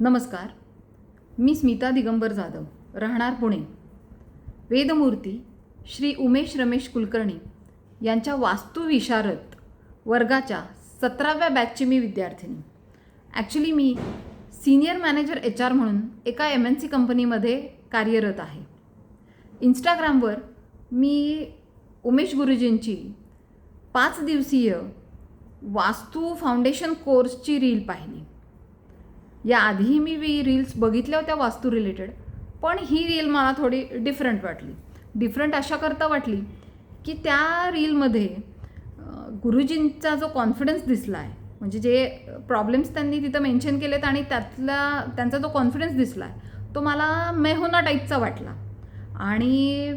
नमस्कार. मी स्मिता दिगंबर जाधव राहणार पुणे. वेदमूर्ती श्री उमेश रमेश कुलकर्णी यांच्या वास्तुविशारद वर्गाच्या सतराव्या बॅचची मी विद्यार्थिनी. ॲक्च्युली मी सिनियर मॅनेजर एच आर म्हणून एका एम एन सी कंपनीमध्ये कार्यरत आहे. इंस्टाग्रामवर मी उमेश गुरुजींची पाच दिवसीय वास्तू फाउंडेशन कोर्सची रील पाहिली. याआधीही मी वी रील्स बघितल्या होत्या वास्तू रिलेटेड पण ही रील मला थोडी डिफरंट वाटली. डिफरंट अशा करता वाटली की त्या रीलमध्ये गुरुजींचा जो कॉन्फिडन्स दिसला आहे म्हणजे जे प्रॉब्लेम्स त्यांनी तिथं मेन्शन केलेत आणि त्यातला त्यांचा जो कॉन्फिडन्स दिसला आहे तो मला मेहोना टाईपचा वाटला. आणि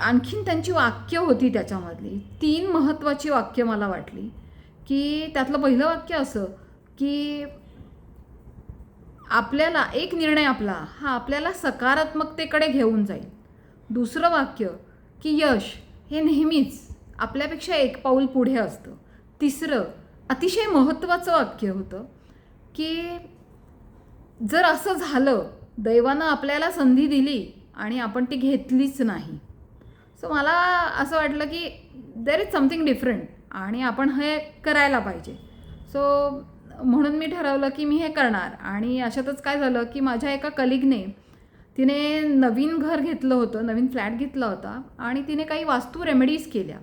आणखीन त्यांची वाक्य होती त्याच्यामधली तीन महत्त्वाची वाक्य मला वाटली की त्यातलं पहिलं वाक्य असं की आपल्याला एक निर्णय आपला हा आपल्याला सकारात्मकतेकडे घेऊन जाईल. दुसरं वाक्य की यश हे नेहमीच आपल्यापेक्षा एक पाऊल पुढे असतं. तिसरं अतिशय महत्त्वाचं वाक्य होतं की जर असं झालं दैवानं आपल्याला संधी दिली आणि आपण ती घेतलीच नाही. सो मला असं वाटलं की देर इज समथिंग डिफरंट आणि आपण हे करायला पाहिजे. सो म्हणून मी ठरवलं की मी हे करणार. आणि अशातच काय झालं की माझ्या एका कलिगने तिने नवीन घर घेतलं होतं नवीन फ्लॅट घेतला होता आणि तिने काही वास्तू रेमेडीज केल्या.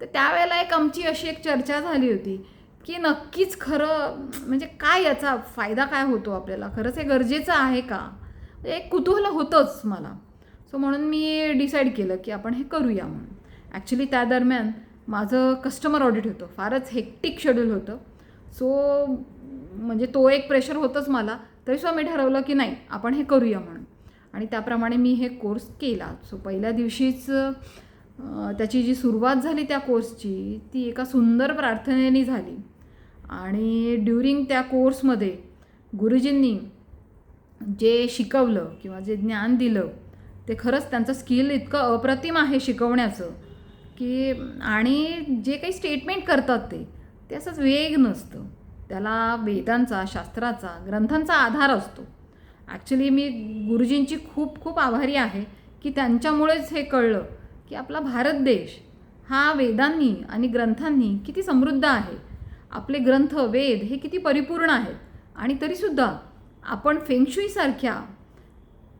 तर त्यावेळेला एक आमची अशी एक चर्चा झाली होती की नक्कीच खरं म्हणजे काय याचा फायदा काय होतो आपल्याला? खरंच हे गरजेचं आहे का? म्हणजे एक कुतूहल होतंच मला. सो म्हणून मी डिसाईड केलं की आपण हे करूया म्हणून. ॲक्च्युली त्या दरम्यान माझं कस्टमर ऑडिट होतं. फारच हेक्टिक शेड्यूल होतं. सो म्हणजे तो एक प्रेशर होतंच मला. तरीसुद्धा मी ठरवलं की नाही आपण हे करूया म्हणून. आणि त्याप्रमाणे मी हे कोर्स केला. सो पहिल्या दिवशीच त्याची जी सुरुवात झाली त्या कोर्सची ती एका सुंदर प्रार्थनेने झाली. आणि ड्युरिंग त्या कोर्समध्ये गुरुजींनी जे शिकवलं किंवा जे ज्ञान दिलं ते खरंच त्यांचं स्किल इतकं अप्रतिम आहे शिकवण्याचं की आणि जे काही स्टेटमेंट करतात ते ते असंच वेग नसतं. त्याला वेदांचा शास्त्राचा ग्रंथांचा आधार असतो. ॲक्च्युली मी गुरुजींची खूप खूप आभारी आहे की त्यांच्यामुळेच हे कळलं की आपला भारत देश हा वेदांनी आणि ग्रंथांनी किती समृद्ध आहे. आपले ग्रंथ वेद हे किती परिपूर्ण आहेत. आणि तरीसुद्धा आपण फेंगशुईसारख्या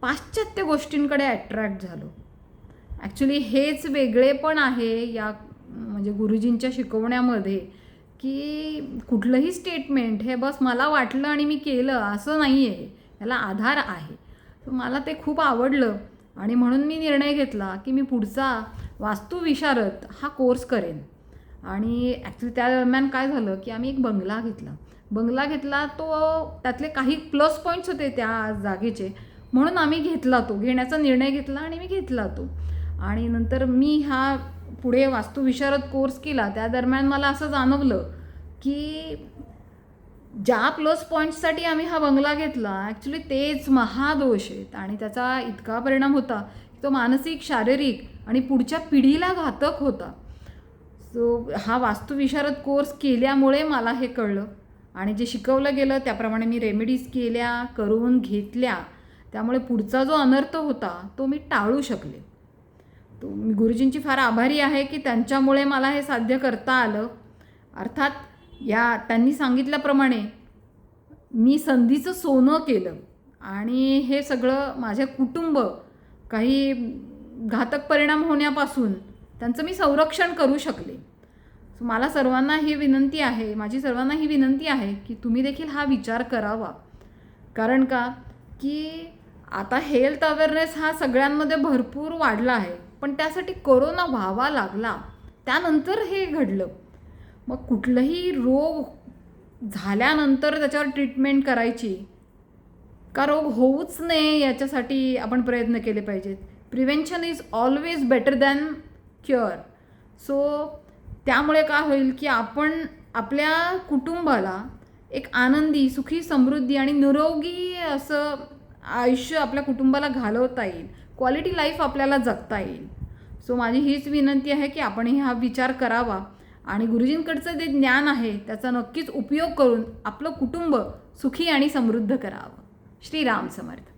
पाश्चात्य गोष्टींकडे ॲट्रॅक्ट झालो. ॲक्च्युली हेच वेगळे पण आहे या म्हणजे गुरुजींच्या शिकवण्यामध्ये की कुठलंही स्टेटमेंट हे बस मला वाटलं आणि मी केलं असं नाही आहे याला आधार आहे. मला ते खूप आवडलं आणि म्हणून मी निर्णय घेतला की मी पुढचा वास्तुविशारद हा कोर्स करेन. आणि ॲक्च्युली त्या दरम्यान काय झालं की आम्ही एक बंगला घेतला. बंगला घेतला तो त्यातले काही प्लस पॉईंट्स होते त्या जागेचे. म्हणून आम्ही घेतला तो. घेण्याचा निर्णय घेतला आणि मी घेतला तो. आणि नंतर मी हा पुढे वास्तुविशारद कोर्स केला त्या दरम्यान मला असं जाणवलं की ज्या प्लस पॉईंट्ससाठी आम्ही हा बंगला घेतला ॲक्च्युली तेच महादोष आहेत. आणि त्याचा इतका परिणाम होता की तो मानसिक शारीरिक आणि पुढच्या पिढीला घातक होता. सो हा वास्तुविशारद कोर्स केल्यामुळे मला हे कळलं. आणि जे शिकवलं गेलं त्याप्रमाणे मी रेमेडीज केल्या करून घेतल्या. त्यामुळे पुढचा जो अनर्थ होता तो मी टाळू शकले. तो मी गुरुजींची फार आभारी आहे की त्यांच्यामुळे मला हे साध्य करता आलं. अर्थात या त्यांनी सांगितल्याप्रमाणे मी संधीचं सोनं केलं आणि हे सगळं माझे कुटुंब काही घातक परिणाम होण्यापासून त्यांचं मी संरक्षण करू शकले. सो मला सर्वांना ही विनंती आहे माझी सर्वांना ही विनंती आहे की तुम्ही देखील हा विचार करावा. कारण का? की आता हेल्थ अवेअरनेस हा सगळ्यांमध्ये भरपूर वाढला आहे. पण त्यासाठी कोरोना व्हावा लागला. त्यानंतर हे घडलं. मग कुठलंही रोग झाल्यानंतर त्याच्यावर ट्रीटमेंट करायची का रोग होऊच नये याच्यासाठी आपण प्रयत्न केले पाहिजेत. Prevention is always better than cure so त्यामुळे काय होईल की आपण आपल्या कुटुंबाला एक आनंदी सुखी समृद्धी आणि निरोगी असं आयुष्य आपल्या कुटुंबाला घालवता येईल. क्वालिटी लाईफ आपल्याला जगता येईल. सो माझी हीच विनंती आहे की आपण हा विचार करावा. आणि गुरुजींकडचं जे ज्ञान आहे त्याचा नक्कीच उपयोग करून आपलं कुटुंब सुखी आणि समृद्ध करावं. श्रीराम समर्थ.